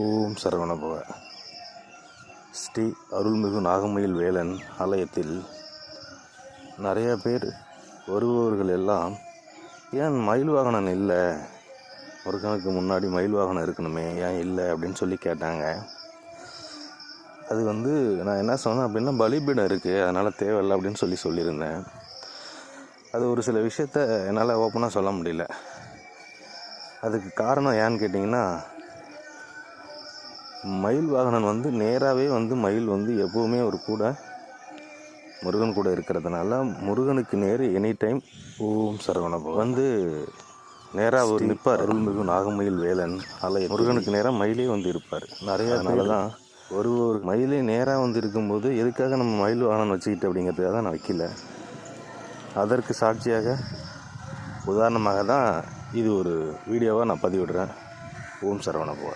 ஓம் சரவணபவ. ஸ்ரீ அருள்மிகு நாகமயில் வேலன் ஆலயத்தில் நிறைய பேர் வருபவர்கள் எல்லாம் ஏன் மயில் வாகனம் இல்லை? முருகனுக்கு முன்னாடி மயில் வாகனம் இருக்கணுமே ஏன் இல்லை? அப்படின்னு சொல்லி கேட்டாங்க. அது வந்து நான் என்ன சொன்னேன் அப்படின்னா பலிபீடம் இருக்குது அதனால் தேவையில்லை அப்படின்னு சொல்லி சொல்லியிருந்தேன். அது ஒரு சில விஷயத்த என்னால் ஓப்பனாக சொல்ல முடியல. அதுக்கு காரணம் ஏன்னு கேட்டிங்கன்னா மயில் வாகனன் வந்து நேராகவே வந்து மயில் வந்து எப்போவுமே ஒரு கூட முருகன் கூட இருக்கிறதுனால முருகனுக்கு நேர் எனி டைம் ஓம் சரவணபவ. வந்து நேராக ஒரு நிற்பார் அருள்மிகு நாகமயில் வேலன் ஆலய முருகனுக்கு நேராக மயிலே வந்து இருப்பார். நிறைய அதனால தான் ஒரு ஒரு மயிலே நேராக வந்து இருக்கும்போது எதுக்காக நம்ம மயில் வாகனம் வச்சுக்கிட்டு அப்படிங்கிறதுக்காக தான் நான் வைக்கல. அதற்கு சாட்சியாக உதாரணமாக தான் இது ஒரு வீடியோவாக நான் பதிவிடுறேன். ஓம் சரவணபவ.